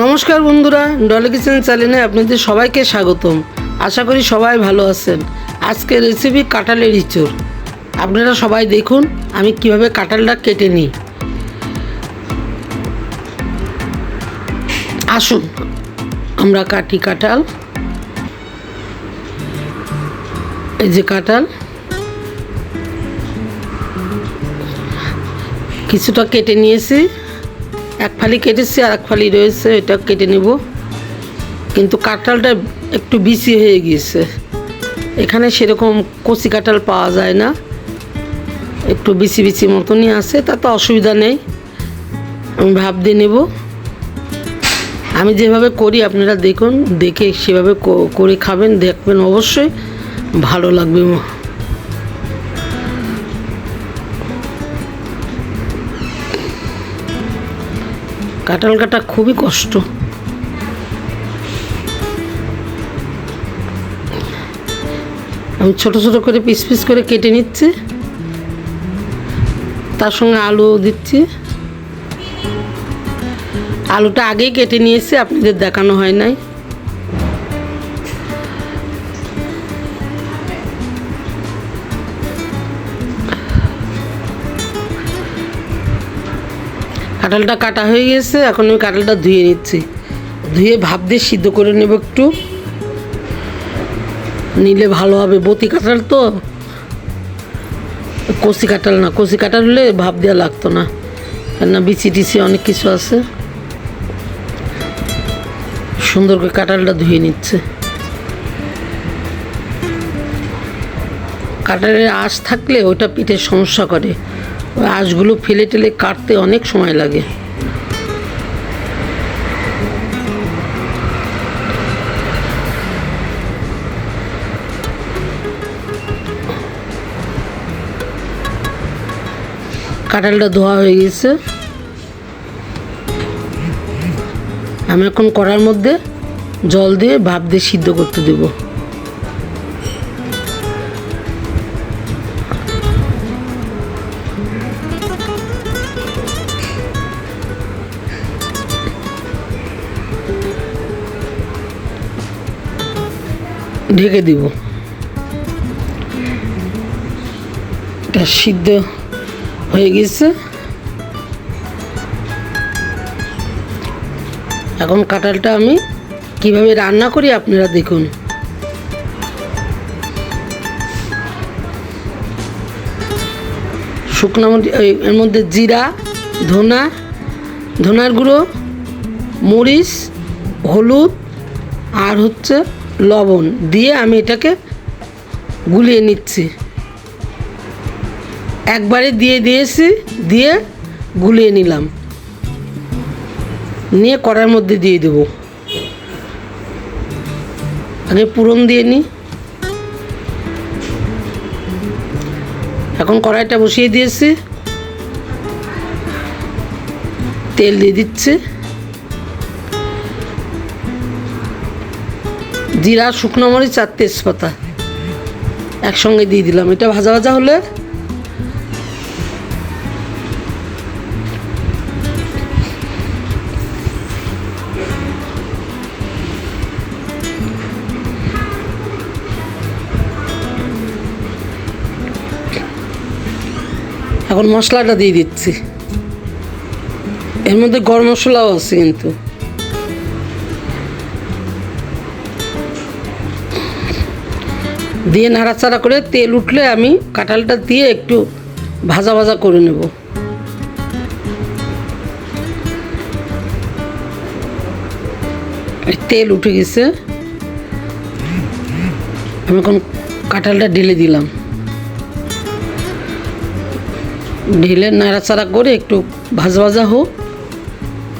নমস্কার বন্ধুরা, ডলি কিচেন চ্যানেলে আপনাদের সবাইকে স্বাগতম। আশা করি সবাই ভালো আছেন। আজকের রেসিপি কাঁঠালের ইঁচড়। আপনারা সবাই দেখুন, আমি কীভাবে কাঁঠালটা কেটে নিই। আসুন, আমরা কাটি কাঁঠাল। এই যে কাঁঠাল। কিছুটা কেটে নিয়েছি। এক ফালি কেটেছি আর এক ফালি রয়েছে, এটা কেটে নেব। কিন্তু কাঁঠালটা একটু বিসি হয়ে গিয়েছে। এখানে সেরকম কচি কাঁঠাল পাওয়া যায় না। একটু বিসি বিসি মতনই আছে, তাতে অসুবিধা নেই। আমি ভাব দিয়ে নেব। আমি যেভাবে করি, আপনারা দেখুন, দেখে সেভাবে করে খাবেন, দেখবেন অবশ্যই ভালো লাগবে। কাঁঠাল কাটা খুবই কষ্ট। আমি ছোট ছোট করে পিস পিস করে কেটে নিচ্ছি। তার সঙ্গে আলু দিচ্ছি। আলুটা আগেই কেটে নিয়েছি, আপনাদের দেখানো হয় নাই। কাঁঠালটা কাটা হয়ে গেছে, এখন আমি কাঁঠালটা ধুয়ে নিচ্ছি। ধুয়ে ভাপ দিয়ে সিদ্ধ করে নেব একটু। নিলে ভালো হবে। বতি কাঁঠাল তো? কষি কাঁঠাল না। কষি কাঁঠাল হলে ভাপ দেওয়া লাগতো না। কেননা বিচি টিচি অনেক কিছু আছে। সুন্দর করে কাঁঠালটা ধুয়ে নিচ্ছে। কাঁঠালের আঁশ থাকলে ওটা পিঠের সমস্যা করে। আঁশগুলো ফেলে টেলে কাটতে অনেক সময় লাগে। কাঁঠালটা ধোয়া হয়ে গেছে। আমি এখন কড়ার মধ্যে জল দিয়ে ভাপ দিয়ে সিদ্ধ করতে দেবো। ঢেকে দিব। এটা সিদ্ধ হয়ে গেছে। এখন কাঁঠালটা আমি কীভাবে রান্না করি আপনারা দেখুন। শুকনো এর মধ্যে জিরা, ধনা, ধনার গুঁড়ো, মরিচ, হলুদ, আর হচ্ছে লবণ দিয়ে আমি এটাকে গুলিয়ে নিচ্ছি। একবারে দিয়ে দিয়েছি, দিয়ে গুলিয়ে নিলাম। নিয়ে কড়ার মধ্যে দিয়ে দেব। আগে পুরন দিয়ে নিই। এখন কড়াইটা বসিয়ে দিয়েছি। তেল দিয়ে দিচ্ছে। জিরা, শুকনো মরিচ আর তেজপাতা। একসঙ্গে দিয়ে দিলাম। এটা ভাজা ভাজা হলে এখন মশলাটা দিয়ে দিচ্ছি। এর মধ্যে গরম মশলাও আছে কিন্তু। দিয়ে নাড়াচাড়া করে তেল উঠলে আমি কাঁঠালটা দিয়ে একটু ভাজা ভাজা করে নেব। তেল উঠে গেছে। আমি এখন কাঁঠালটা ঢেলে দিলাম। ঢেলে নাড়াচাড়া করে একটু ভাজা ভাজা হোক,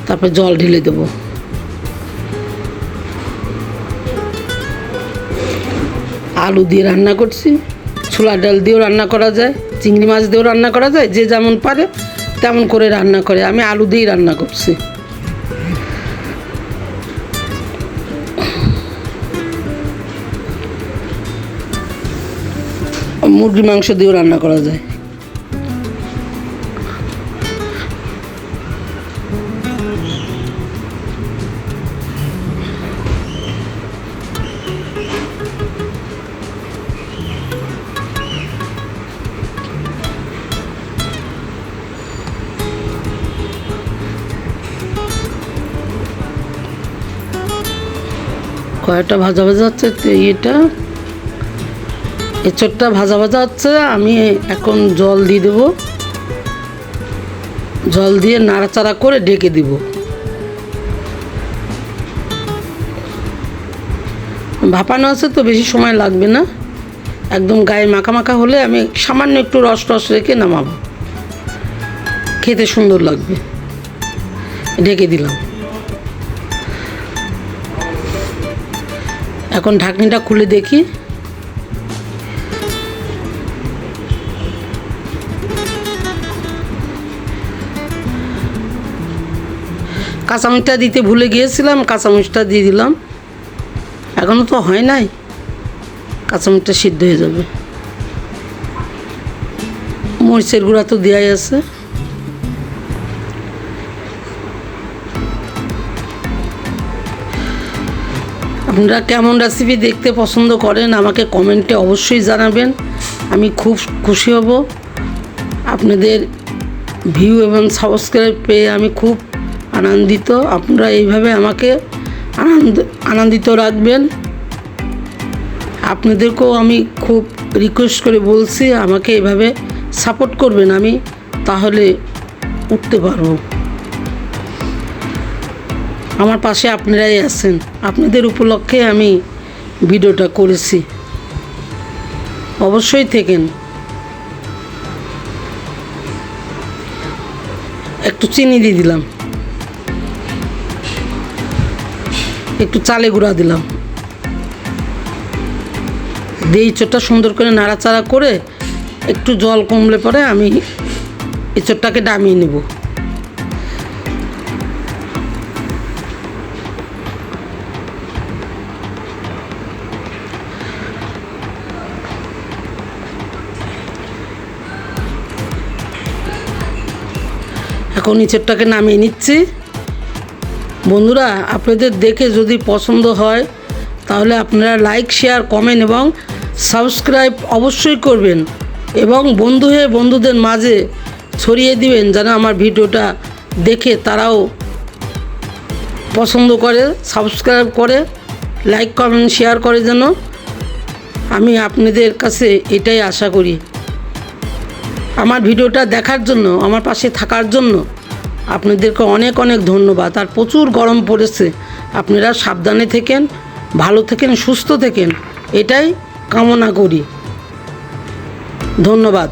তারপর জল ঢেলে দেবো। আলু দিয়ে রান্না করছি, ছোলা ডাল দিয়েও রান্না করা যায়, চিংড়ি মাছ দিয়েও রান্না করা যায়, যে যেমন পারে তেমন করে রান্না করে, আমি আলু দিয়েই রান্না করছি। মুরগি মাংস দিয়েও রান্না করা যায়। কয়টা ভাজা ভাজা হচ্ছে এটা এঁচড়টা ভাজা ভাজা হচ্ছে, আমি এখন জল দিয়ে দেবো। জল দিয়ে নাড়াচাড়া করে ডেকে দিব। ভাপানো আছে তো, বেশি সময় লাগবে না। একদম গায়ে মাখা মাখা হলে আমি সামান্য একটু রস টস রেখে নামাবো। খেতে সুন্দর লাগবে। ঢেকে দিলাম। এখন ঢাকনিটা খুলে দেখি। কাঁচামরিচটা দিতে ভুলে গিয়েছিলাম কাঁচামরিচটা দিয়ে দিলাম। এখনও তো হয় নাই। কাঁচামরিচটা সিদ্ধ হয়ে যাবে। মরিচের গুঁড়া তো দেওয়াই আছে। আপনারা কেমন রেসিপি দেখতে পছন্দ করেন, আমাকে কমেন্টে অবশ্যই জানাবেন। আমি খুব খুশি হব। আপনাদের ভিউ এবং সাবস্ক্রাইব পেয়ে আমি খুব আনন্দিত। আপনারা এইভাবে আমাকে আনন্দ, আনন্দিত রাখবেন। আপনাদেরকেও আমি খুব রিকোয়েস্ট করে বলছি, আমাকে এভাবে সাপোর্ট করবেন, আমি তাহলে উঠতে পারব। আমার পাশে আপনারাই আছেন। আপনাদের উপলক্ষে আমি ভিডিওটা করেছি। অবশ্যই থেকেন। একটু চিনি দিয়ে দিলাম। একটু চালে গুঁড়া দিলাম। দিয়ে ইঁচড়টা সুন্দর করে নাড়াচাড়া করে একটু জল কমলে পরে আমি ইঁচড়টাকে ডামিয়ে নেব। এখন ইঁচড়টাকে নামিয়ে নিচ্ছি। বন্ধুরা, আপনাদের দেখে যদি পছন্দ হয়, তাহলে আপনারা লাইক, শেয়ার, কমেন্ট এবং সাবস্ক্রাইব অবশ্যই করবেন এবং বন্ধু হয়ে বন্ধুদের মাঝে ছড়িয়ে দিবেন যেন আমার ভিডিওটা দেখে তারাও পছন্দ করে, সাবস্ক্রাইব করে, লাইক, কমেন্ট, শেয়ার করে যেন। আমি আপনাদের কাছে এটাই আশা করি। আমার ভিডিওটা দেখার জন্য, আমার পাশে থাকার জন্য আপনাদেরকে অনেক অনেক ধন্যবাদ। আর প্রচুর গরম পড়েছে। আপনারা সাবধানে থেকেন, ভালো থেকেন, সুস্থ থেকেন। এটাই কামনা করি। ধন্যবাদ।